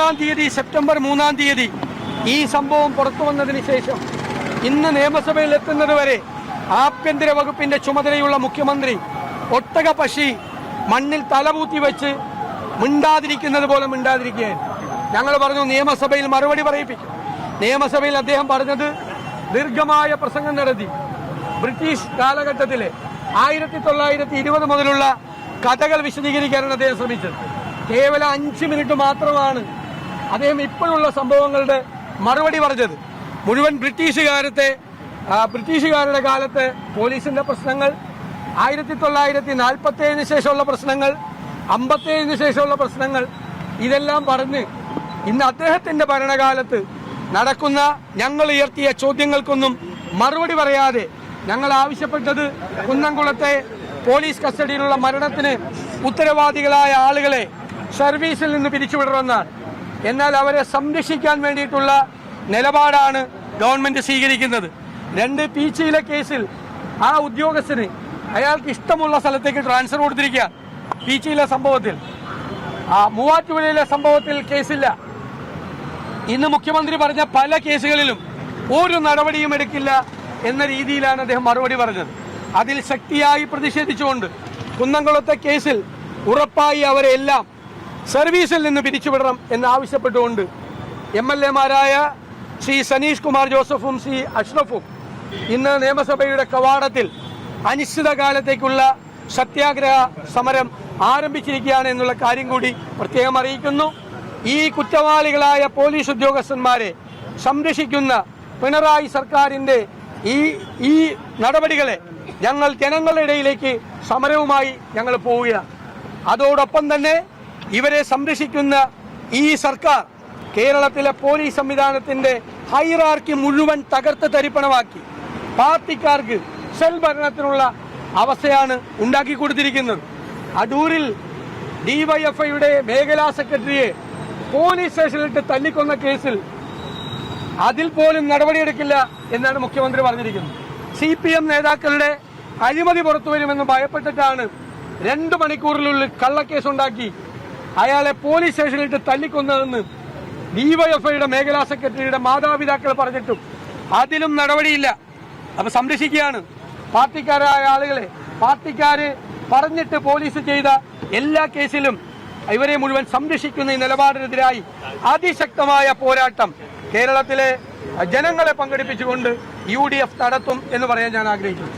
മൂന്നാം തീയതി സെപ്റ്റംബർ മൂന്നാം തീയതി ഈ സംഭവം പുറത്തു വന്നതിന് ശേഷം ഇന്ന് നിയമസഭയിൽ എത്തുന്നത് വരെ ആഭ്യന്തര വകുപ്പിന്റെ ചുമതലയുള്ള മുഖ്യമന്ത്രി ഒട്ടക പശി മണ്ണിൽ തലപൂത്തി വെച്ച് മിണ്ടാതിരിക്കുന്നത് പോലെ മിണ്ടാതിരിക്കുകയാണ്. ഞങ്ങൾ പറഞ്ഞു നിയമസഭയിൽ മറുപടി പറയിപ്പിക്കും. നിയമസഭയിൽ അദ്ദേഹം പറഞ്ഞത് ദീർഘമായ പ്രസംഗം നടത്തി. ബ്രിട്ടീഷ് കാലഘട്ടത്തിലെ ആയിരത്തി തൊള്ളായിരത്തി ഇരുപത് മുതലുള്ള കഥകൾ വിശദീകരിക്കാനാണ് അദ്ദേഹം ശ്രമിച്ചത്. കേവലം അഞ്ച് മിനിറ്റ് മാത്രമാണ് അദ്ദേഹം ഇപ്പോഴുള്ള സംഭവങ്ങളുടെ മറുപടി പറഞ്ഞത്. മുഴുവൻ ബ്രിട്ടീഷുകാരത്തെ ബ്രിട്ടീഷുകാരുടെ കാലത്ത് പോലീസിന്റെ പ്രശ്നങ്ങൾ ആയിരത്തി തൊള്ളായിരത്തി നാൽപ്പത്തി ഏഴിന് ശേഷമുള്ള പ്രശ്നങ്ങൾ അമ്പത്തി ഏഴിന് ശേഷമുള്ള പ്രശ്നങ്ങൾ ഇതെല്ലാം പറഞ്ഞ് ഇന്ന് അദ്ദേഹത്തിന്റെ ഭരണകാലത്ത് നടക്കുന്ന ഞങ്ങൾ ഉയർത്തിയ ചോദ്യങ്ങൾക്കൊന്നും മറുപടി പറയാതെ ഞങ്ങൾ ആവശ്യപ്പെട്ടത് കുന്നംകുളത്തെ പോലീസ് കസ്റ്റഡിയിലുള്ള മരണത്തിന് ഉത്തരവാദികളായ ആളുകളെ സർവീസിൽ നിന്ന് പിരിച്ചുവിടണമെന്നാണ്. എന്നാൽ അവരെ സംരക്ഷിക്കാൻ വേണ്ടിയിട്ടുള്ള നിലപാടാണ് ഗവൺമെന്റ് സ്വീകരിക്കുന്നത്. രണ്ട് പീച്ചിയിലെ കേസിൽ ആ ഉദ്യോഗസ്ഥന് അയാൾക്ക് ഇഷ്ടമുള്ള സ്ഥലത്തേക്ക് ട്രാൻസ്ഫർ കൊടുത്തിരിക്കുക. പീച്ചിയിലെ സംഭവത്തിൽ. ആ മൂവാറ്റുപുഴയിലെ സംഭവത്തിൽ കേസില്ല. ഇന്ന് മുഖ്യമന്ത്രി പറഞ്ഞ പല കേസുകളിലും ഒരു നടപടിയും എടുക്കില്ല എന്ന രീതിയിലാണ് അദ്ദേഹം മറുപടി പറഞ്ഞത്. അതിൽ ശക്തിയായി പ്രതിഷേധിച്ചുകൊണ്ട് കുന്നംകുളത്തെ കേസിൽ ഉറപ്പായി അവരെ എല്ലാം സർവീസിൽ നിന്ന് പിരിച്ചുവിടണം എന്നാവശ്യപ്പെട്ടുകൊണ്ട് എം എൽ എമാരായ ശ്രീ സനീഷ് കുമാർ ജോസഫും ശ്രീ അഷ്റഫും ഇന്ന് നിയമസഭയുടെ കവാടത്തിൽ അനിശ്ചിതകാലത്തേക്കുള്ള സത്യാഗ്രഹ സമരം ആരംഭിച്ചിരിക്കുകയാണ് എന്നുള്ള കാര്യം കൂടി പ്രത്യേകം അറിയിക്കുന്നു. ഈ കുറ്റവാളികളായ പോലീസ് ഉദ്യോഗസ്ഥന്മാരെ സംരക്ഷിക്കുന്ന പിണറായി സർക്കാരിന്റെ ഈ ഈ നടപടികളെ ഞങ്ങൾ ജനങ്ങളുടെ ഇടയിലേക്ക് സമരവുമായി ഞങ്ങൾ പോവുകയാണ്. അതോടൊപ്പം തന്നെ ഇവരെ സംരക്ഷിക്കുന്ന ഈ സർക്കാർ കേരളത്തിലെ പോലീസ് സംവിധാനത്തിന്റെ ഹൈറാർക്കി മുഴുവൻ തകർത്ത് തരിപ്പണമാക്കി. പാർട്ടിക്കാർക്ക് സെൽ ഭരണത്തിനുള്ള അവസ്ഥയാണ് ഉണ്ടാക്കി കൊടുത്തിരിക്കുന്നത്. അടൂരിൽ ഡിവൈഎഫ്ഐയുടെ മേഖലാ സെക്രട്ടറിയെ പോലീസ് സ്റ്റേഷനിലിട്ട് തല്ലിക്കൊന്ന കേസിൽ അതിൽ പോലും നടപടിയെടുക്കില്ല എന്നാണ് മുഖ്യമന്ത്രി പറഞ്ഞിരിക്കുന്നത്. സി പി എം നേതാക്കളുടെ അഴിമതി പുറത്തുവരുമെന്ന് ഭയപ്പെട്ടിട്ടാണ് രണ്ടു മണിക്കൂറിനുള്ളിൽ കള്ളക്കേസ് ഉണ്ടാക്കി അയാളെ പോലീസ് സ്റ്റേഷനിലിട്ട് തല്ലിക്കൊന്നതെന്ന് ഡിവൈഎഫ്ഐയുടെ മേഖലാ സെക്രട്ടറിയുടെ മാതാപിതാക്കൾ പറഞ്ഞിട്ടും അതിലും നടപടിയില്ല. അപ്പൊ സംരക്ഷിക്കുകയാണ്. പാർട്ടിക്കാരായ ആളുകളെ പാർട്ടിക്കാര് പറഞ്ഞിട്ട് പോലീസ് ചെയ്ത എല്ലാ കേസിലും ഇവരെ മുഴുവൻ സംരക്ഷിക്കുന്ന ഈ നിലപാടിനെതിരായി അതിശക്തമായ പോരാട്ടം കേരളത്തിലെ ജനങ്ങളെ പങ്കെടുപ്പിച്ചുകൊണ്ട് യു നടത്തും എന്ന് പറയാൻ ഞാൻ ആഗ്രഹിക്കുന്നു.